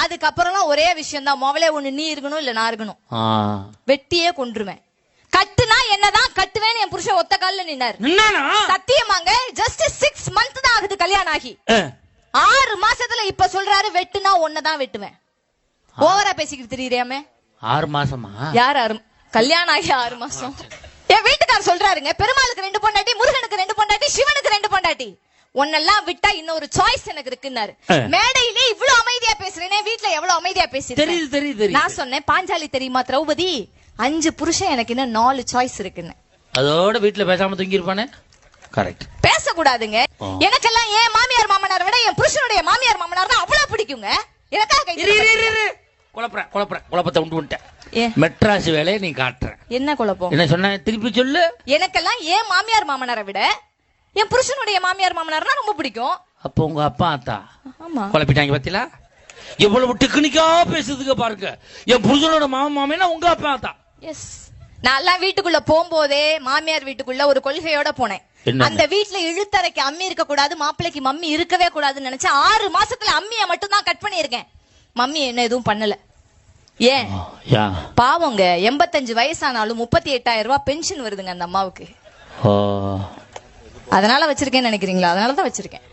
ஆ. அதுக்கப்புறம்லாம் ஒரே விஷயம் தான் மொவலே ஒண்ணு நீ இருக்கணும் இல்ல நான் இருக்கணும். வெட்டியே கொன்றுவேன். கட்டுனா என்னதான் கட்டுவேன்னு என் புருஷன் ஒத்த கால்ல நின்னாரு. நின்னானா? சத்தியமாங்க ஜஸ்ட் சிக்ஸ் மந்த் தான் ஆகுது கல்யாணம் ஆகி. ஆறு மாசத்துல இப்ப சொல்றாரு வெட்டுனா ஒன்னதான் வெட்டுவேன். ஓவரா பேசிக்கிட்டு தெரியுறியாமே? ஆறு மாசமா? யார் ஆறு கல்யாணம் ஆகி ஆறு மாசம். என் வீட்டுக்கார் சொல்றாருங்க பெருமாளுக்கு ரெண்டு பொண்டாட்டி முருகனுக்கு ரெண்டு பொண்டாட்டி சிவனுக்கு ரெண்டு பொண்டாட்டி. உன்னெல்லாம் விட்டா இன்னொரு சாய்ஸ் எனக்கு இருக்குன்னாரு. ஆ. மேடையிலே இவ்வளவு அமைதியா பேசுறேனே வீட்ல எவ்வளவு அமைதியா பேசுறேன் தெரியுது தெரியுது நான் சொன்னேன் பாஞ்சாலி தெரியுமா திரௌபதி? அஞ்சு புருஷன் எனக்கு இன்னும் நாலு சாய்ஸ் இருக்குன்னு. அதோட வீட்டுல பேசாம தூங்கி இருப்பானே கரெக்ட் பேசக்கூடாதுங்க. எனக்கெல்லாம் என் மாமியார் மாமனார் விட என் புருஷனுடைய மாமியார் மாமனார் தான் அவ்வளவு பிடிக்குங்க. எனக்காக இரு இரு குழப்பத்தை உண்டு வந்துட்டேன் ஏன்? மெட்ராஸ் வேலையை நீ காட்டுற. என்ன குழப்பம்? என்ன சொன்ன? திருப்பி சொல்லு. எனக்கெல்லாம் என் மாமியார் மாமனாரை விட என் புருஷனுடைய மாமியார் மாமனார்னா ரொம்ப பிடிக்கும். அப்போ உங்க அப்பா ஆமா. குழப்பிட்டாங்க பாத்தீங்களா எவ்வளவு டெக்னிக்கா பேசுறதுக்கு பாருங்க. என் புருஷனோட மாமா மாமியா உங்க அப்பா அத்தா. எஸ் நான் வீட்டுக்குள்ள போகும்போதே மாமியார் வீட்டுக்குள்ள ஒரு கொள்கையோட போனேன்? அந்த வீட்ல இழுத்தரைக்கு அம்மி இருக்க கூடாது மாப்பிள்ளைக்கு மம்மி இருக்கவே கூடாதுன்னு நினைச்சேன் ஆறு மாசத்துல அம்மியை மட்டும் தான் கட் பண்ணியிருக்கேன். மம்மி என்ன எதுவும் பண்ணல. ஏன்? பாவங்க எண்பத்தஞ்சு வயசானாலும் முப்பத்தி எட்டாயிரம் ரூபாய் பென்ஷன் வருதுங்க அந்த அம்மாவுக்கு. அதனால வச்சிருக்கேன்னு நினைக்கிறீங்களா? அதனால தான் வச்சிருக்கேன்.